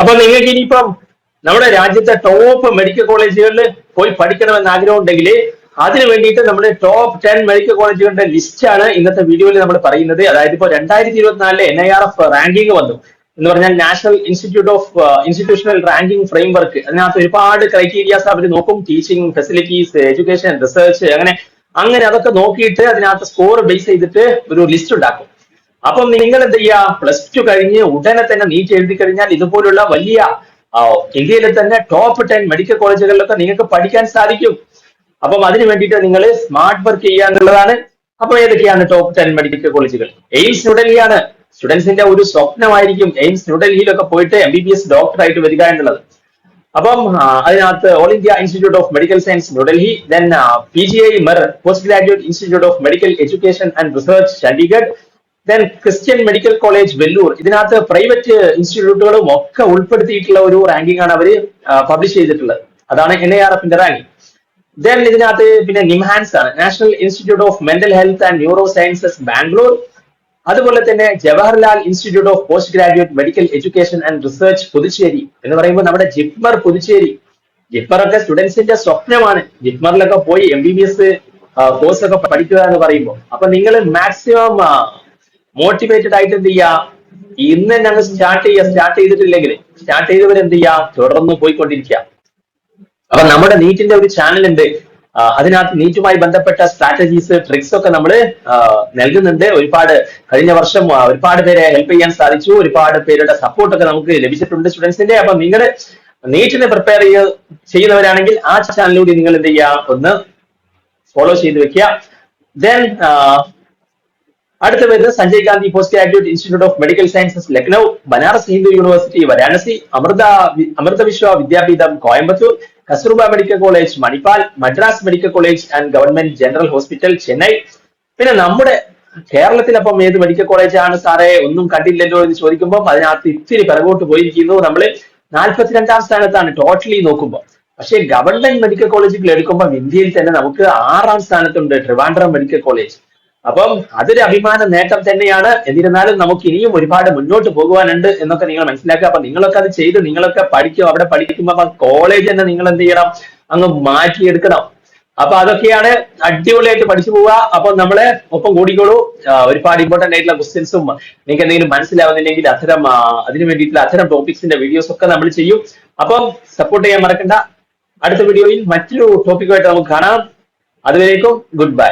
അപ്പൊ നിങ്ങൾക്ക് ഇനിയിപ്പം നമ്മുടെ രാജ്യത്തെ ടോപ്പ് മെഡിക്കൽ കോളേജുകളിൽ പോയി പഠിക്കണമെന്ന് ആഗ്രഹം ഉണ്ടെങ്കിൽ അതിനു വേണ്ടിയിട്ട് നമ്മുടെ ടോപ്പ് ടെൻ മെഡിക്കൽ കോളേജുകളുടെ ലിസ്റ്റ് ആണ് ഇന്നത്തെ വീഡിയോയിൽ നമ്മൾ പറയുന്നത്. അതായത് ഇപ്പോൾ രണ്ടായിരത്തി ഇരുപത്തിനാലിലെ N I R F ranking വന്നു. എന്ന് പറഞ്ഞാൽ national institute of institutional ranking framework അതിനകത്ത് ഒരുപാട് ക്രൈറ്റീരിയാസ് അവർ നോക്കും. ടീച്ചിങ് ഫെസിലിറ്റീസ് എഡ്യൂക്കേഷൻ റിസർച്ച് അങ്ങനെ അങ്ങനെ അതൊക്കെ നോക്കിയിട്ട് അതിനകത്ത് സ്കോർ ബേസ് ചെയ്തിട്ട് ഒരു ലിസ്റ്റ് ഉണ്ടാക്കും. അപ്പം നിങ്ങൾ എന്ത് ചെയ്യുക പ്ലസ് ടു കഴിഞ്ഞ് ഉടനെ തന്നെ നീറ്റ് എഴുതി കഴിഞ്ഞാൽ ഇതുപോലുള്ള വലിയ ഇന്ത്യയിലെ തന്നെ ടോപ്പ് ടെൻ മെഡിക്കൽ കോളേജുകളിലൊക്കെ നിങ്ങൾക്ക് പഠിക്കാൻ സാധിക്കും. അപ്പം അതിനു വേണ്ടിയിട്ട് നിങ്ങൾ സ്മാർട്ട് വർക്ക് ചെയ്യുക എന്നുള്ളതാണ്. അപ്പൊ ഏതൊക്കെയാണ് ടോപ്പ് ടെൻ മെഡിക്കൽ കോളേജുകൾ എയിംസ് ന്യൂഡൽഹിയാണ് സ്റ്റുഡൻസിന്റെ ഒരു സ്വപ്നമായിരിക്കും എയിംസ് ന്യൂഡൽഹിയിലൊക്കെ പോയിട്ട് M B B S doctor ആയിട്ട് വരിക എന്നുള്ളത്. അപ്പം അതിനകത്ത് all India institute of medical science New Delhi then P G I MER post graduate institute of medical education and research Chandigarh then Christian medical college Vellore ഇതിനകത്ത് private ഇൻസ്റ്റിറ്റ്യൂട്ടുകളും ഒക്കെ ഉൾപ്പെടുത്തിയിട്ടുള്ള ഒരു റാങ്കിംഗ് ആണ് അവർ പബ്ലിഷ് ചെയ്തിട്ടുള്ളത്. അതാണ് എൻ ഐ ആർ എഫിന്റെ ranking then ഇതിനകത്ത് പിന്നെ നിംഹാൻസ് ആണ്. National institute of mental health and neuro sciences Bangalore അതുപോലെ തന്നെ Jawaharlal institute of post graduate medical education and research Puducherry എന്ന് പറയുമ്പോൾ നമ്മുടെ ജിപ്മർ പുതുച്ചേരി. ജിപ്മർ ഒക്കെ സ്റ്റുഡൻസിന്റെ സ്വപ്നമാണ്. ജിപ്മറിലൊക്കെ പോയി എം ബി ബി എസ് കോഴ്സൊക്കെ പഠിക്കുക എന്ന് പറയുമ്പോൾ. അപ്പൊ നിങ്ങൾ മാക്സിമം മോട്ടിവേറ്റഡ് ആയിട്ട് എന്ത് ചെയ്യുക ഇന്ന് ഞങ്ങൾ സ്റ്റാർട്ട് ചെയ്യുക സ്റ്റാർട്ട് ചെയ്തിട്ടില്ലെങ്കിൽ സ്റ്റാർട്ട് ചെയ്തവർ എന്ത് ചെയ്യുക തുടർന്ന് പോയിക്കൊണ്ടിരിക്കുക അപ്പൊ നമ്മുടെ നീറ്റിന്റെ ഒരു ചാനൽ ഉണ്ട്. അതിനകത്ത് നീറ്റുമായി ബന്ധപ്പെട്ട സ്ട്രാറ്റജീസ് ട്രിക്സ് ഒക്കെ നമ്മൾ നൽകുന്നുണ്ട്. ഒരുപാട് കഴിഞ്ഞ വർഷം ഒരുപാട് പേരെ ഹെൽപ്പ് ചെയ്യാൻ സാധിച്ചു. ഒരുപാട് പേരുടെ സപ്പോർട്ടൊക്കെ നമുക്ക് ലഭിച്ചിട്ടുണ്ട് സ്റ്റുഡൻസിന്റെ അപ്പൊ നിങ്ങൾ നീറ്റിനെ പ്രിപ്പയർ ചെയ്യ ചെയ്യുന്നവരാണെങ്കിൽ ആ ചാനലിലൂടെ നിങ്ങൾ എന്ത് ചെയ്യുക ഒന്ന് ഫോളോ ചെയ്ത് വെക്കുക. ദെൻ അടുത്ത വരുന്നത് Sanjay Gandhi post graduate institute of medical sciences Lucknow Banaras Hindu university Varanasi Amrita Amrita Vishwa Vidyapeetham Coimbatore Kasturba medical college Manipal Madras medical college and government general hospital Chennai പിന്നെ നമ്മുടെ കേരളത്തിൽ അപ്പം ഏത് medical കോളേജാണ് സാറേ? ഒന്നും കണ്ടില്ലല്ലോ എന്ന് ചോദിക്കുമ്പോൾ അതിനകത്ത് ഇത്തിരി പിറകോട്ട് പോയിരിക്കുന്നു. നമ്മൾ നാൽപ്പത്തിരണ്ടാം സ്ഥാനത്താണ് ടോട്ടലി നോക്കുമ്പോൾ പക്ഷേ ഗവൺമെന്റ് മെഡിക്കൽ കോളേജുകൾ എടുക്കുമ്പോൾ ഇന്ത്യയിൽ തന്നെ നമുക്ക് ആറാം സ്ഥാനത്തുണ്ട് ട്രിവാൻഡ്രം മെഡിക്കൽ കോളേജ് അപ്പം അതൊരു അഭിമാന നേട്ടം തന്നെയാണ്. എന്നിരുന്നാലും നമുക്ക് ഇനിയും ഒരുപാട് മുന്നോട്ട് പോകുവാനുണ്ട് എന്നൊക്കെ നിങ്ങൾ മനസ്സിലാക്കുക. അപ്പൊ നിങ്ങളൊക്കെ അത് ചെയ്ത് നിങ്ങളൊക്കെ പഠിക്കും. അവിടെ പഠിക്കുമ്പോൾ കോളേജ് തന്നെ നിങ്ങൾ എന്ത് ചെയ്യണം? അങ്ങ് മാറ്റിയെടുക്കണം. അപ്പൊ അതൊക്കെയാണ് അടിപൊളിയായിട്ട് പഠിച്ചു പോവുക. അപ്പൊ നമ്മളെ ഒപ്പം കൂടിക്കോളൂ. ഒരുപാട് ഇമ്പോർട്ടന്റ് ആയിട്ടുള്ള ക്വസ്റ്റ്യൻസും നിങ്ങൾക്ക് എന്തെങ്കിലും മനസ്സിലാവുന്നില്ലെങ്കിൽ അത്തരം അതിനു വേണ്ടിയിട്ടുള്ള അത്തരം ടോപ്പിക്സിന്റെ വീഡിയോസ് ഒക്കെ നമ്മൾ ചെയ്യും. അപ്പം സപ്പോർട്ട് ചെയ്യാൻ മറക്കണ്ട. അടുത്ത വീഡിയോയിൽ മറ്റൊരു ടോപ്പിക്കുമായിട്ട് നമുക്ക് കാണാം. അതുവരേക്കും ഗുഡ് ബൈ